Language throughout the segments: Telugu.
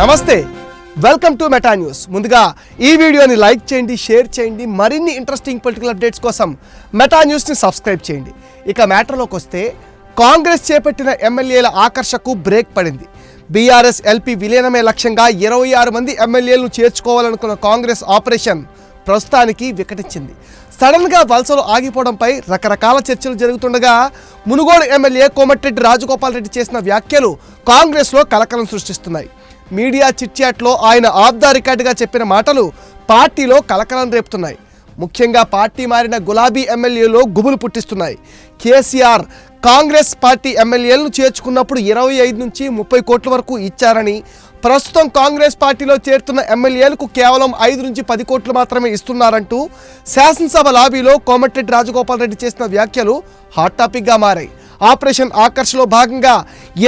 నమస్తే. వెల్కమ్ టు మెటా న్యూస్ ముందుగా ఈ వీడియోని లైక్ చేయండి షేర్ చేయండి మరిన్ని ఇంట్రెస్టింగ్ పొలిటికల్ అప్డేట్స్ కోసం మెటా న్యూస్ని సబ్స్క్రైబ్ చేయండి. ఇక మ్యాటర్లోకి వస్తే కాంగ్రెస్ చేపట్టిన ఎమ్మెల్యేల ఆకర్షకు బ్రేక్ పడింది. బీఆర్ఎస్ ఎల్పీ విలీనమే లక్ష్యంగా ఇరవై ఆరు మంది ఎమ్మెల్యేలను చేర్చుకోవాలనుకున్న కాంగ్రెస్ ఆపరేషన్ ప్రస్తుతానికి వికటించింది. సడన్గా వలసలు ఆగిపోవడంపై రకరకాల చర్చలు జరుగుతుండగా మునుగోడు ఎమ్మెల్యే కోమటిరెడ్డి రాజగోపాల్ రెడ్డి చేసిన వ్యాఖ్యలు కాంగ్రెస్లో కలకలం సృష్టిస్తున్నాయి. మీడియా చిట్చాట్లో ఆయన ఆఫ్ ద రికార్డుగా చెప్పిన మాటలు పార్టీలో కలకలం రేపుతున్నాయి. ముఖ్యంగా పార్టీ మారిన గులాబీ ఎమ్మెల్యేలో గుబులు పుట్టిస్తున్నాయి. కేసీఆర్ కాంగ్రెస్ పార్టీ ఎమ్మెల్యేలను చేర్చుకున్నప్పుడు ఇరవై ఐదు నుంచి ముప్పై కోట్ల వరకు ఇచ్చారని ప్రస్తుతం కాంగ్రెస్ పార్టీలో చేరుతున్న ఎమ్మెల్యేలకు కేవలం ఐదు నుంచి పది కోట్లు మాత్రమే ఇస్తున్నారంటూ శాసనసభ లాబీలో కోమటిరెడ్డి రాజగోపాల్ రెడ్డి చేసిన వ్యాఖ్యలు హాట్ టాపిక్గా మారాయి. ఆపరేషన్ ఆకర్ష్లో భాగంగా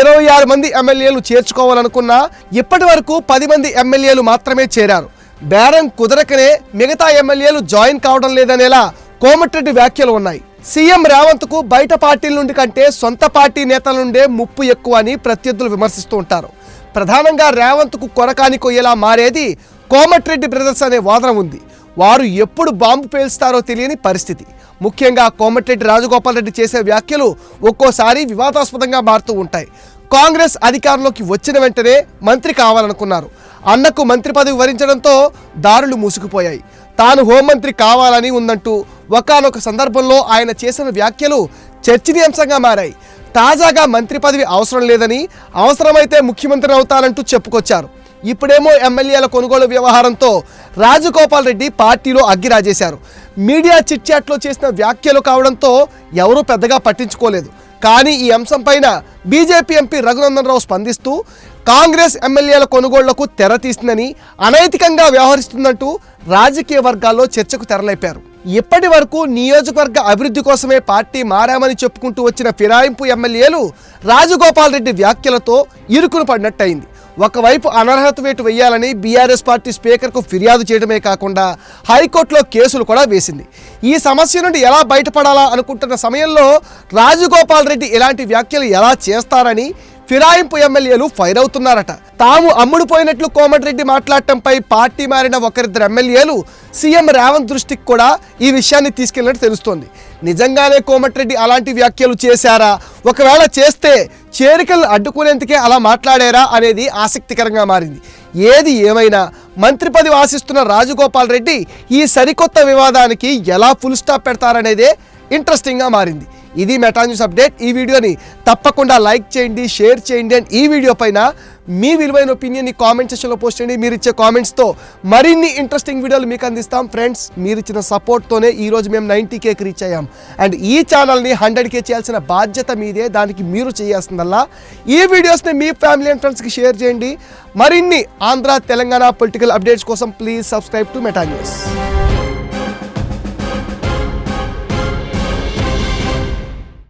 ఇరవై ఆరు మంది ఎమ్మెల్యేలు చేర్చుకోవాలనుకున్నా ఇప్పటి వరకు పది మంది ఎమ్మెల్యేలు మాత్రమే చేరారు. బేరం కుదరకనే మిగతా ఎమ్మెల్యేలు జాయిన్ కావడం లేదనేలా కోమటిరెడ్డి వ్యాఖ్యలు ఉన్నాయి. సీఎం రేవంత్కు బయట పార్టీల నుండి కంటే సొంత పార్టీ నేతల నుండే ముప్పు ఎక్కువ అని ప్రత్యర్థులు విమర్శిస్తూ ఉంటారు. ప్రధానంగా రేవంత్కు కొరకాని కొయ్యేలా మారేది కోమటిరెడ్డి బ్రదర్స్ అనే వాదన ఉంది. వారు ఎప్పుడు బాంబు పేల్స్తారో తెలియని పరిస్థితి. ముఖ్యంగా కోమటిరెడ్డి రాజగోపాల్ రెడ్డి చేసే వ్యాఖ్యలు ఒక్కోసారి వివాదాస్పదంగా మారుతూ ఉంటాయి. కాంగ్రెస్ అధికారంలోకి వచ్చిన వెంటనే మంత్రి కావాలనుకున్నారు. అన్నకు మంత్రి పదవి వరించడంతో దారులు మూసుకుపోయాయి. తాను హోంమంత్రి కావాలని ఉందంటూ ఒకానొక సందర్భంలో ఆయన చేసిన వ్యాఖ్యలు చర్చనీయాంశంగా మారాయి. తాజాగా మంత్రి పదవి అవసరం లేదని అవసరమైతే ముఖ్యమంత్రి అవుతానంటూ చెప్పుకొచ్చారు. ఇప్పుడేమో ఎమ్మెల్యేల కొనుగోలు వ్యవహారంతో రాజగోపాల్ రెడ్డి పార్టీలో అగ్గిరాజేశారు మీడియా చిట్చాట్లో చేసిన వ్యాఖ్యలు కావడంతో ఎవరూ పెద్దగా పట్టించుకోలేదు. కానీ ఈ అంశంపైన బీజేపీ ఎంపీ రఘునందన్ రావు స్పందిస్తూ కాంగ్రెస్ ఎమ్మెల్యేల కొనుగోళ్ళకు తెర తీసిందని అనైతికంగా వ్యవహరిస్తుందంటూ రాజకీయ వర్గాల్లో చర్చకు తెరలేపారు. ఇప్పటి వరకు నియోజకవర్గ అభివృద్ధి కోసమే పార్టీ మారామని చెప్పుకుంటూ వచ్చిన ఫిరాయింపు ఎమ్మెల్యేలు రాజగోపాల్ రెడ్డి వ్యాఖ్యలతో ఇరుకును పడినట్టయింది. ఒకవైపు అనర్హత వేటు వేయాలని బీఆర్ఎస్ పార్టీ స్పీకర్కు ఫిర్యాదు చేయడమే కాకుండా హైకోర్టులో కేసులు కూడా వేసింది. ఈ సమస్య నుండి ఎలా బయటపడాలా అనుకుంటున్న సమయంలో రాజగోపాల్ రెడ్డి ఇలాంటి వ్యాఖ్యలు ఎలా చేస్తారని ఫిరాయింపు ఎమ్మెల్యేలు ఫైర్ అవుతున్నారట. తాము అమ్ముడుపోయినట్లు కోమటిరెడ్డి మాట్లాడటంపై పార్టీ మారిన ఒకరిద్దరు ఎమ్మెల్యేలు సీఎం రేవంత్ దృష్టికి కూడా ఈ విషయాన్ని తీసుకెళ్ళినట్టు తెలుస్తోంది. నిజంగానే కోమటిరెడ్డి అలాంటి వ్యాఖ్యలు చేశారా? ఒకవేళ చేస్తే చేరికలు అడ్డుకునేందుకే అలా మాట్లాడారా అనేది ఆసక్తికరంగా మారింది. ఏది ఏమైనా మంత్రి పదవి ఆశిస్తున్న రాజగోపాల్ రెడ్డి ఈ సరికొత్త వివాదానికి ఎలా ఫుల్ స్టాప్ పెడతారనేదే ఇంట్రెస్టింగ్గా మారింది. ఇది మెటా న్యూస్ అప్డేట్ ఈ వీడియోని తప్పకుండా లైక్ చేయండి షేర్ చేయండి అండ్ ఈ వీడియో పైన మీ విలువైన ఒపీనియన్ని కామెంట్ సెక్షన్లో పోస్ట్ చేయండి. మీరు ఇచ్చే కామెంట్స్తో మరిన్ని ఇంట్రెస్టింగ్ వీడియోలు మీకు అందిస్తాం. ఫ్రెండ్స్ మీరు ఇచ్చిన సపోర్ట్తోనే ఈరోజు మేము నైంటీ కేకి రీచ్ అయ్యాం. అండ్ ఈ ఛానల్ని హండ్రెడ్ కే చేయాల్సిన బాధ్యత మీదే. దానికి మీరు చేయాల్సిందల్లా. ఈ వీడియోస్ని మీ ఫ్యామిలీ అండ్ ఫ్రెండ్స్కి షేర్ చేయండి. మరిన్ని ఆంధ్ర తెలంగాణ పొలిటికల్ అప్డేట్స్ కోసం please subscribe to Meta news